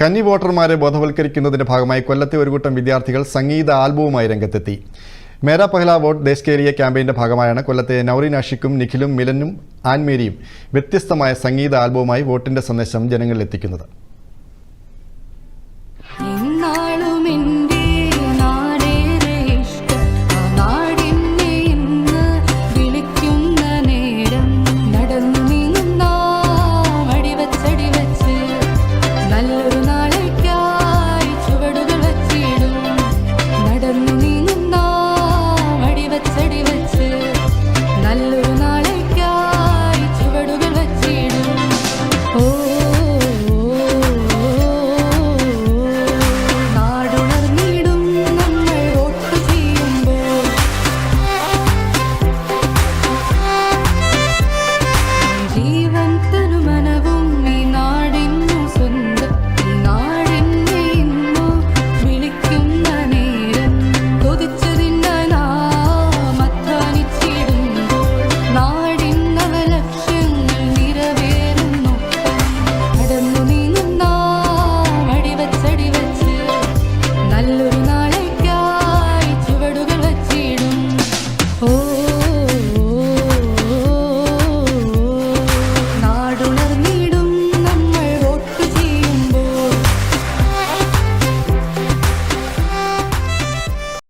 കന്നി വോട്ടർമാരെ ബോധവൽക്കരിക്കുന്നതിന്റെ ഭാഗമായി കൊല്ലത്തെ ഒരു കൂട്ടം വിദ്യാർത്ഥികൾ സംഗീത ആൽബവുമായി രംഗത്തെത്തി. മേരാ പഹ്ല വോട്ട് ദേശ്കേരിയ ക്യാമ്പയിന്റെ ഭാഗമായാണ് കൊല്ലത്തെ നൌറീൻ നാഷിക്കും നിഖിലും മിലനും ആൻമേരിയും വ്യത്യസ്തമായ സംഗീത ആൽബവുമായി വോട്ടിന്റെ സന്ദേശം ജനങ്ങളിലെത്തിക്കുന്നത് നല്ലൊരു